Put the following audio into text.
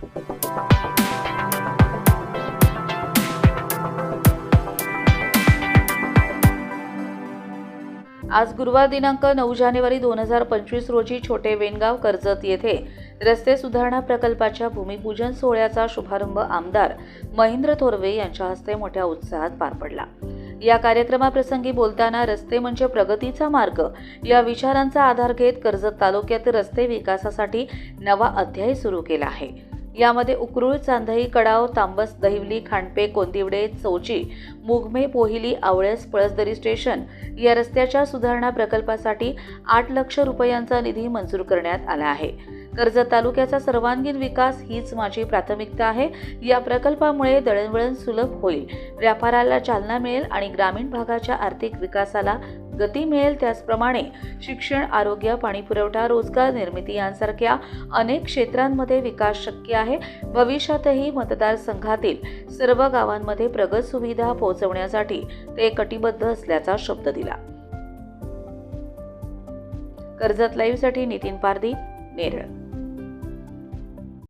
आज गुरुवार दिनांक नऊ जानेवारी दोन हजार पंचवीस रोजी छोटे वेनगाव कर्जत येथे रस्ते सुधारणा प्रकल्पाच्या भूमिपूजन सोहळ्याचा शुभारंभ आमदार महेंद्र थोरवे यांच्या हस्ते मोठ्या उत्साहात पार पडला. या कार्यक्रमाप्रसंगी बोलताना रस्ते म्हणजे प्रगतीचा मार्ग या विचारांचा आधार घेत कर्जत तालुक्यात रस्ते विकासासाठी नवा अध्याय सुरू केला आहे. यामध्ये उकरूळ चांदई कडाव तांबस दहिवली खांडपे कोंदिवडे चौची मुगमे पोहिली आवळस पळसदरी स्टेशन या रस्त्याच्या सुधारणा प्रकल्पासाठी आठ लक्ष रुपयांचा निधी मंजूर करण्यात आला आहे. कर्जत तालुक्याचा सर्वांगीण विकास हीच माझी प्राथमिकता आहे. या प्रकल्पामुळे दळणवळण सुलभ होईल. व्यापाराला चालना मिळेल आणि ग्रामीण भागाच्या आर्थिक विकासाला गती मिळेल त्याचप्रमाणे शिक्षण आरोग्य पाणीपुरवठा रोजगार निर्मिती यांसारख्या अनेक क्षेत्रांमध्ये विकास शक्य आहे. भविष्यातही मतदारसंघातील सर्व गावांमध्ये प्रगत सुविधा पोहोचवण्यासाठी ते कटिबद्ध असल्याचा शब्द दिला. कर्जत लाईव्हसाठी नितीन पारदी नेरळ.